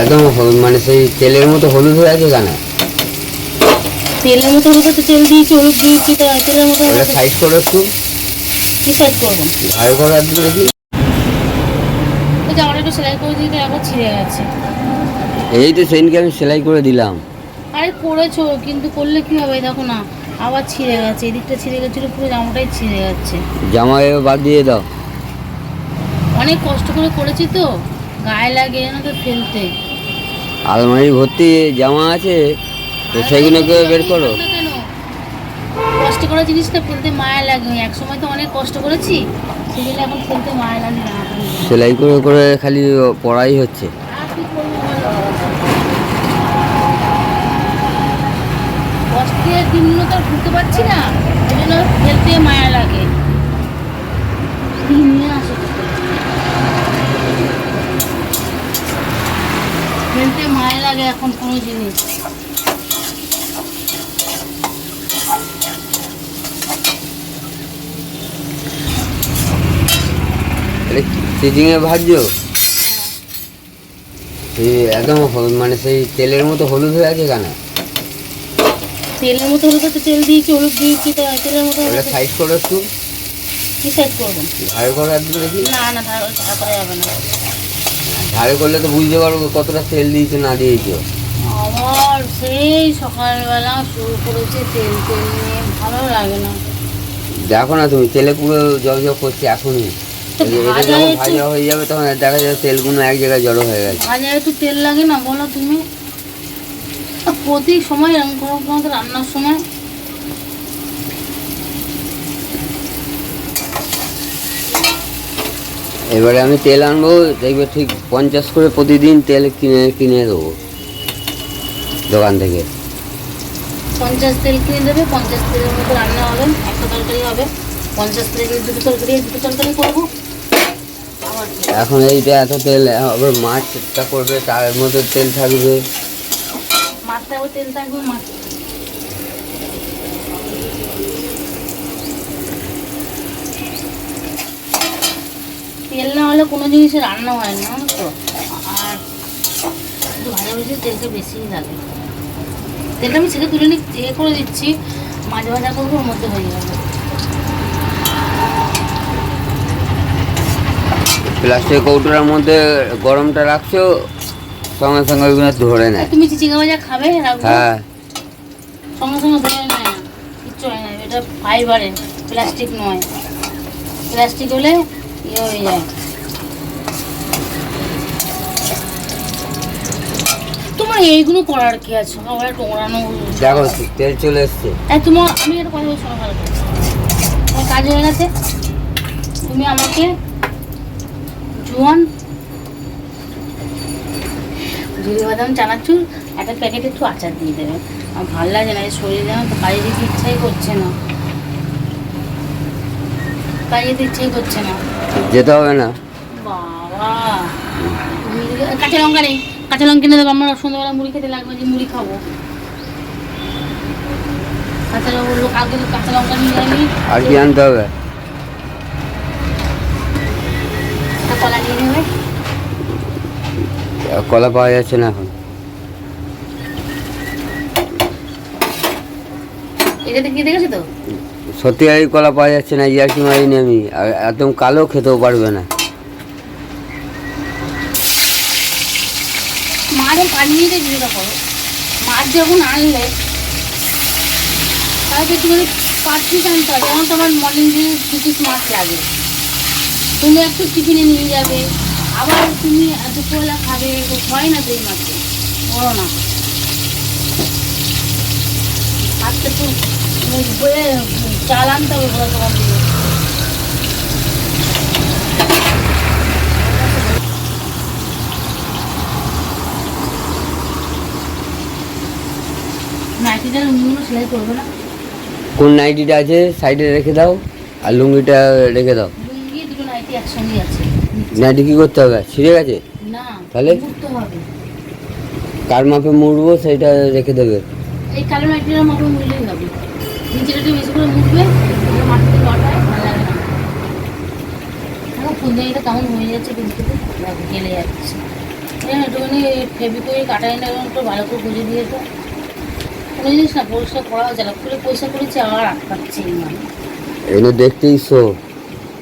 একদম মানে সেই তেলের মতো হলুদ হয়ে আছে কেন তেলের মতো হলুদ তো তেল দিয়েছি হলুদ দিয়েছি তেলের মতো সাইজ করে একটু। কি সাইজ করব? ভালো করে একটু দেখি। তো জামাটা একটু সেলাই করে দিতে একবার ছিঁড়ে গেছে। এই তো সেদিনকে আমি সেলাই করে দিলাম। আরে করেছ কিন্তু করলে কি হবে দেখো না আবার ছিঁড়ে গেছে এদিকটা ছিঁড়ে গেছিল পুরো জামাটাই ছিঁড়ে যাচ্ছে জামা এবার বাদ দিয়ে দাও। অনেক কষ্ট করে করেছি তো। গায়ে লাগে না তো ফেলতে। আলমারি ভর্তি জামা আছে তো সেগুলোকে বের করো। কষ্ট করা জিনিসটা ফেলতে মায়া লাগে। এক সময় তো অনেক কষ্ট করেছি সেগুলো এখন ফেলতে মায়া লাগে না। সেলাই করে করে খালি পড়াই হচ্ছে? কষ্টের দিনগুলো তো আর ভুলতে পারছি না। ওই জন্য ফেলতে মায়া লাগে দিন নিয়ে আসো তো। ফেলতে মায়া লাগে এখন কোনো জিনিস সিজিংয়ে ভাজছো এই একদম মানে সেই তেলের মতো হলুদ হয়ে আছে কেন? তেলের মতো হলুদ তো তেল দিয়েছি হলুদ দিয়েছি তা তেলের মতো ওটা সাইজ করে একটু। কি সাইজ করব? ভালো করে একটু দেখি। না না ধার ধার করা যাবে না। ঝাড়ে করলে তো বুঝতে পারব কতটা তেল দিয়েছ না দিয়েছ। আবার সেই সকালবেলা শুরু করেছে তেল তেল নিয়ে ভালো লাগে না। দেখো না তুমি তেলে পুরো জল জল করছে এখনই। ভাজা হয়ে যাবে তখন দেখা যাবে তেলগুলো এক জায়গায় জড়ো হয়ে গেছে। ভাজা একটু তেল লাগে না বলো তুমি। প্রতি সময় এরকম তোমাদের রান্নার সময়। এবারে আমি তেল আনব দেখবে ঠিক পঞ্চাশ করে প্রতিদিন তেল কিনে কিনে দেবো দোকান থেকে। পঞ্চাশ তেল কিনে দেবে পঞ্চাশ তেলের মতো রান্না হবে একটা তরকারি হবে। পঞ্চাশ তেলে দুটো তরকারি দুটো তরকারি করব? এখন এইটা এত তেল, আবার মাছটা করবে, তার মধ্যে তেল থাকবে। তেল থাকবে, মাছ। তেল না হলে কোনো জিনিসের রান্না হয় না তো? আর শুধু ভাজা ভুজি তেলটা বেশিই লাগে। তেলটা আমি ছেড়ে তুলে নি এ করে দিচ্ছি, মাছ ভাজা করব, ওর মধ্যে হয়ে যাবে। প্লাস্টিক কৌটোটার মধ্যে গরমটা রাখছো সঙ্গে সঙ্গে ওইগুলো ধরে নেয়। তুমি চিচিঙ্গা ভাজা খাবে হ্যাঁ। সঙ্গে সঙ্গে ধরে নেয় না। কিচ্ছু হয় না এটা ফাইবারের প্লাস্টিক নয়। প্লাস্টিক হলে ইয়ে হয়ে যায়। তোমার এইগুলো করার কি আছে? সকালে টোঙানো দেখো তেল চলে এসছে। তোমার আমি একটা কথা বলছি ভালো কাজ হয়ে গেছে। তুমি আমাকে জোয়ান জিরে বাদাম চানাচুর একটা প্যাকেট একটু আচার দিয়ে দেবে আমার ভালো লাগে না শরীরে যেন তো কাজে যেতে ইচ্ছাই করছে না। কাজে যেতে ইচ্ছাই করছে না। যেতে হবে না। বাবা। কাঁচা লঙ্কা নেই। কাঁচা লঙ্কা কিনে দেবো আমরা সন্ধ্যাবেলা মুড়ি খেতে লাগবে যে মুড়ি খাব। কাঁচা লঙ্কা তো কাঁচা লঙ্কা নিয়ে আর কি আনতে হবে? নিয়ে নেবে কলা পাওয়া যাচ্ছে না এখন। এটাতে কি দেখেছ তো? সত্যি এই কলা পাওয়া যাচ্ছে না ইয়ার্কি মারিনি আমি। একদম কালো খেতেও পারবে না। মাছ করো যখন আনলে তাহলে একটুখানি পাঁচ পিস আনতে হবে যেমন তোমার মর্নিং দিয়ে দু পিস মাছ লাগে। তুমি একটু টিফিনে নিয়ে যাবে। আবার তুমি দুপুরবেলা খাবে, তো হয় না তো এই মাছে বড় না একটু বলে চাল আনতে হবে বলে তোমার দিয়ে নাইটিটা লুঙ্গিগুলো সেলাই করবে না? কোন নাইটিটা আছে? সাইডে রেখে দাও, আর লুঙ্গিটা রেখে দাও। একসঙ্গে আছে। নাইটি কি করতে হবে? ছিঁড়ে গেছে? না তাহলে? মুড়তে হবে। কার মাপে মুড়বো সেইটা রেখে দেবে। এই কালো মুড়লেই হবে। একটু বেশি করে মুড়বে তাহলে মাটিতে লটায় ভালো লাগে না। ফুলদানিটা কেমন হয়ে যাচ্ছে কিন্তু গেলে যাচ্ছে। একটুখানি না একটু ভালো করে বুঝে দিয়ে তো। কোনো জিনিস না পরিষ্কার করা না। খুলে পয়সা করেছি আবার আটকাচ্ছে। মানে এগুলো দেখতেই শো।